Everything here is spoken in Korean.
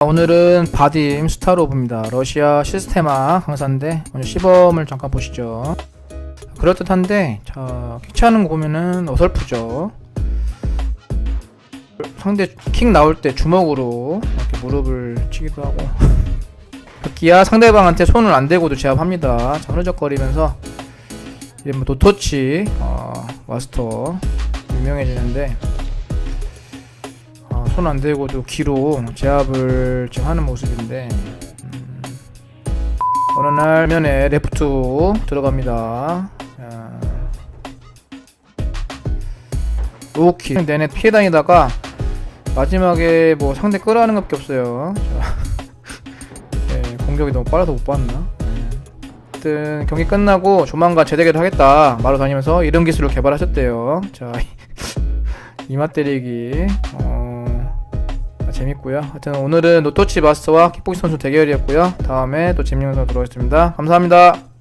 오늘은 바딤 스타로브입니다. 러시아 시스테마 강사인데 먼저 시범을 잠깐 보시죠. 그럴듯한데 자 귀찮은 거 보면은 어설프죠. 상대 킥 나올 때 주먹으로 이렇게 무릎을 치기도 하고 기아 상대방한테 손을 안 대고도 제압합니다. 자, 흐느적거리면서 이런 뭐 노토치 어, 마스터 유명해지는데 어, 손 안 대고도 기로 제압을 지금 하는 모습인데 음, 어느 날 면에 레프트 들어갑니다. 자, 로우킥 내내 피해 다니다가 마지막에 뭐 상대 끌어하는 것밖에 없어요. 자, 네, 공격이 너무 빨라서 못 봤나? 네. 아무튼 경기 끝나고 조만간 재대결을 하겠다 말로 다니면서 이런 기술을 개발하셨대요. 자 이마 때리기 어, 아, 재밌고요. 하여튼 오늘은 노토치 마스터와 킥복싱 선수 대결이었고요. 다음에 또 재밌는 영상 들어오겠습니다. 감사합니다.